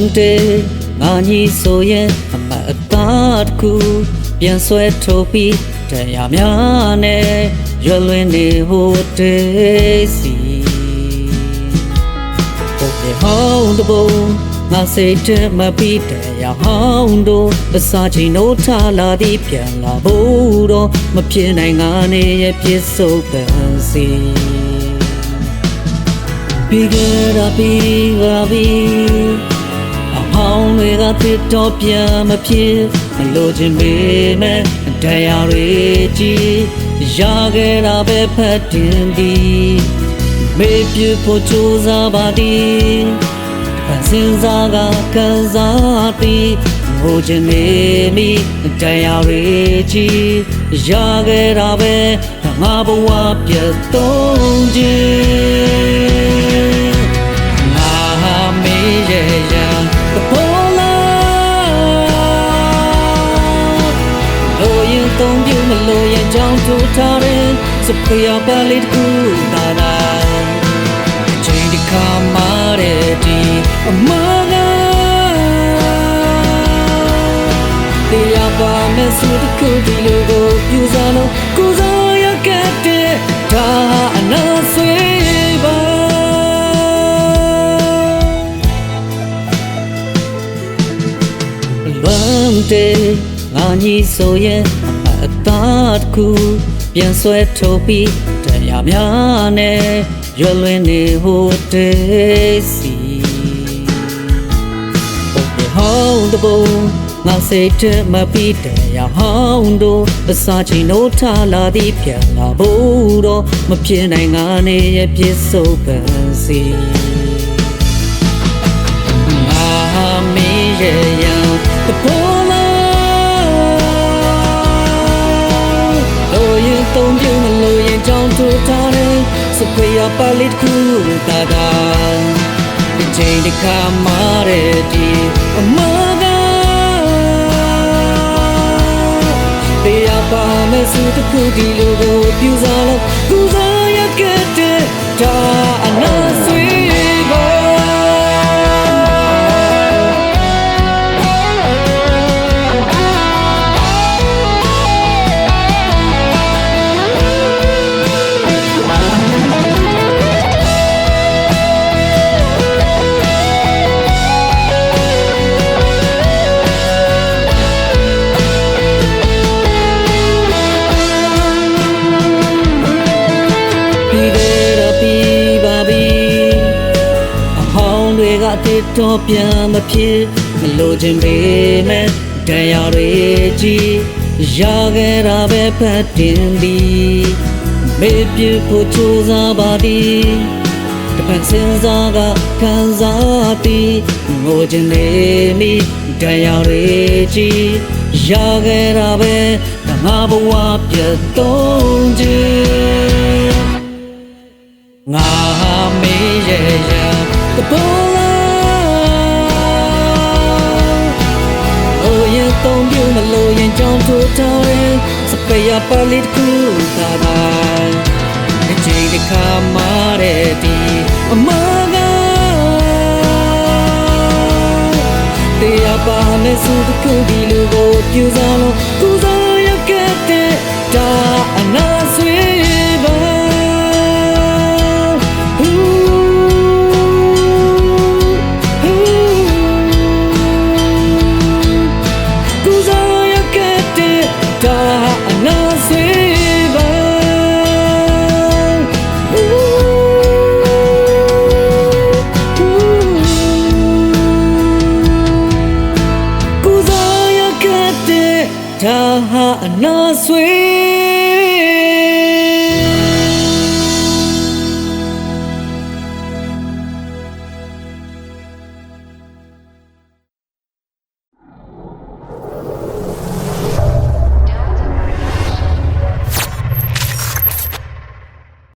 မ်းတေငါညီဆိုရင်အမတ်အသားတစ်ခုပြန်ဆွဲထုတ်ပြီးတရားများနဲ့ရွလွင်နေဟိုတေးစီဘုရားဟောင်းတဘုံငါစိတ်ထဲမပြီးတရားဟောင်းတို့အစာချင်းတို့ထားလာသည်ပြန်လာဖို့တော့မဖြစ်နိုင်ငါနေရဲ့ပြစ်စုံပန်စီပြီးခဲ့တာပြီး ပါပြီအဟောင်းတွေကတစ်တော့ပြန်မဖြစ်မလို့ခြင်းမေးမဲ့တရားတွေကြည်ရခဲ့တာပဲဖတ်တင်သည်မေးပြဖို့ကြိုးစားပါသည်စင်စားကကန်စားသည်ဟိုခြင်းမေးမိတရားတွေကြည်ရခဲ့တာပဲငါဘဝပြတ်သုံးခြင်း လို့ရင်သုံးပြမလို့ရင်ကြောင်းထိုးထားတဲ့စပယ်ပါလေးကူတာနာချိန်ဒီခါမာတဲ့ဒီအမကတရားပါမယ်ဆိုတခုဒီလိုကိုပြူစားလို့ကိုစားရခဲ့တဲ့ဒါအနာဆွေပါလွမ်းတေ ငါညီဆိုရင်အသားတစ်ခုပြန်ဆွဲထုတ်ပြီးတရားများနဲ့ရွလွင်နေဟိုတေးစီဟောင်းတဘုံငါစိတ်ထဲမပြီးတရားဟောင်းတို့အစာချင်းတို့ထားလာသည်ပြန်လာဖို့တော့မဖြစ်နိုင်ငါနေရဲ့ပြစ်စုံပန်စီငါမေးရရန်တပေါ် သုံးပြုံးမလို့ရင်ကြောင်းထိုးထားတယ်စပယ်ရပါလစ်ကူတာတာဒီချိန်ဒီခါမာတဲ့ဒီအမကတရားပါမယ်စုတခုဒီလိုကိုပြူစားလို့ကူစား င်းတွေကအတစ်တော့ပြန်မဖြစ်မလို့ခြင်းပေမဲ့တရားတွေကြီးရခဲ့တာပဲဖတ်တင်သည်မေးပြဖို့ကြိုးစားပါသည်တပတ်စင်စားကခံစားသည်ငိုခြင်းနေမိတရားတွေကြီးရခဲ့တာပဲငါဘဝပြတ်သုံးခြင်းငါမေးရ မလို့ရင်ကြောင်းထိုးထားတယ်စပယ်ရပါလစ်ကူတာတာအချိန်တစ်ခါမာတဲ့ဒီအမကတရားပါမယ်စုတစ်ခုဒီလိုကိုပြူစားလို့ကူ sweet.